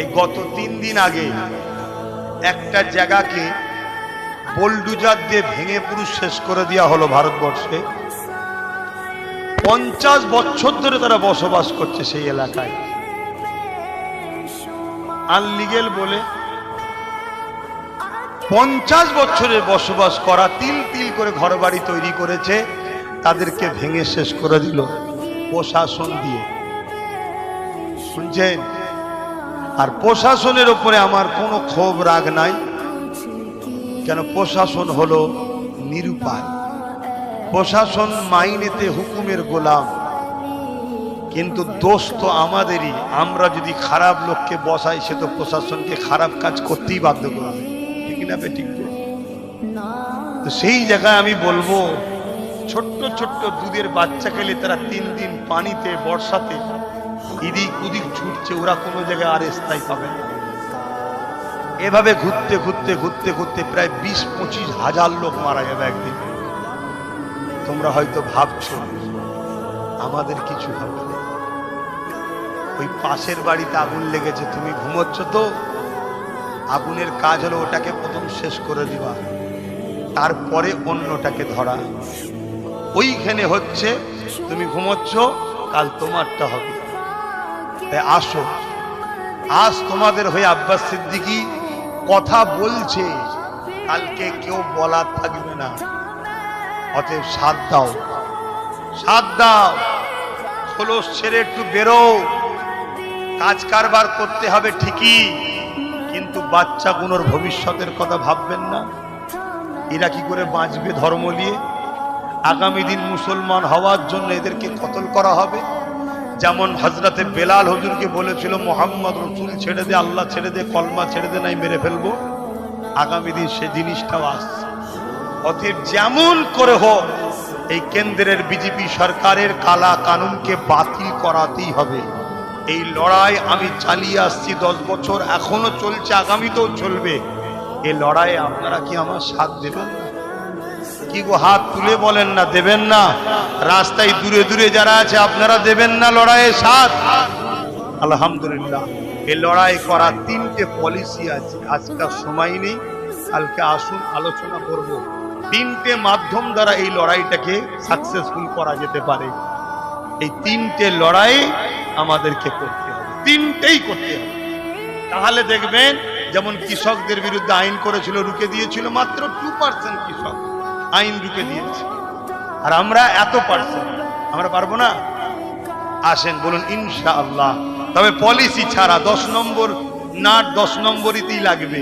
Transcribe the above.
এই গত তিন দিন আগে একটা জায়গাকে বোলডুজার দিয়ে ভেঙে পুরুষ শেষ করে দেওয়া হলো ভারতবর্ষে। পঞ্চাশ বছর ধরে তারা বসবাস করছে সেই এলাকায়। আনলিগেল বলে পঞ্চাশ বছরের বসবাস করা তিল তিল করে ঘর বাড়ি তৈরি করেছে, তাদেরকে ভেঙে শেষ করে দিল প্রশাসন দিয়ে। শুনছেন? আর প্রশাসনের উপরে আমার কোনো ক্ষোভ, রাগ নাই। কেন প্রশাসন হলো নিরুপায়। প্রশাসন মাইনেতে হুকুমের গোলাম। কিন্তু দোষ তো আমাদেরই। আমরা যদি খারাপ লোককে বসাই, সে তো প্রশাসনকে খারাপ কাজ করতেই বাধ্য করবে। ঠিক না বে, ঠিক? তো সেই জায়গায় আমি বলব, ছোট্ট ছোট্ট দুধের বাচ্চা খেলে তারা তিন দিন পানিতে, বর্ষাতে ইদিক উদিক ছুটছে, ওরা কোনো জায়গায় আর স্থায়ী পাবে এভাবে ঘুরতে ঘুরতে ঘুরতে ঘুরতে প্রায় বিশ, পঁচিশ হাজার লোক মারা যাবে একদিন। তোমরা হয়তো ভাবছ, আমাদের কিছু হবে। ওই পাশের বাড়িতে আগুন লেগেছে, তুমি ঘুমোচ্ছ তো? আগুনের কাজ হলো ওটাকে প্রথম শেষ করে দিবা তারপরে অন্যটাকে ধরা। ওইখানে হচ্ছে, তুমি ঘুমোচ্ছ, কাল তোমারটা হবে। তাই আসো। আজ তোমাদের হয়ে আব্বাস সিদ্দিকি কথা বলছে। কালকে কেউ বলার থাকবে না। অতএব সাত দাও। সাথ দাও। খোলস ছেড়ে একটু বেরো কাজ কারবার করতে হবে ঠিকই। কিন্তু বাচ্চাগুলোর ভবিষ্যতের কথা ভাববেন না। এরা কি করে বাঁচবে ধর্ম নিয়ে? আগামী দিন মুসলমান হওয়ার জন্য এদেরকে কতল করা হবে? যেমন হজরতে বেলাল হজুরকে বলেছিল, মোহাম্মদ রসুল ছেড়ে দে, আল্লাহ ছেড়ে দে, কলমা ছেড়ে দে, নাই মেরে ফেলব। আগামী দিন সে জিনিসটাও আসছে। অতএব যেমন করে হোক, এই কেন্দ্রের বিজেপি সরকারের কালা কানুনকে বাতিল করাতেই হবে। এই লড়াই আমি চালিয়ে আসছি দশ বছর, এখনও চলছে, আগামীতেও চলবে। এই লড়াইয়ে আপনারা কি আমার সাথ দেবেন? কি গো, হাত তুলে বলেন না, দেবেন না। রাস্তায় দূরে দূরে যারা আছে, আপনারা দেবেন না লড়াইয়ে সাথ। আলহামদুলিল্লাহ এই লড়াই করার তিনটে পলিসি আছে। আজকাল সময় নেই, কালকে আসুন, আলোচনা করব। তিনটে মাধ্যম দ্বারা এই লড়াইটাকে সাকসেসফুল করা যেতে পারে। এই তিনটে লড়াই আমাদেরকে করতে হবে। তিনটেই করতে হবে। তাহলে দেখবেন, যেমন কৃষকদের বিরুদ্ধে আইন করেছিল, রুখে দিয়েছিল মাত্র টু পার্সেন্ট কৃষক। আইন রূপে দিয়েছে। আর আমরা এত পারছি আমরা পারব না? আসেন, বলুন ইনশা আল্লাহ তবে পলিসি ছাড়া দশ নম্বর, নাট দশ নম্বরিতেই লাগবে।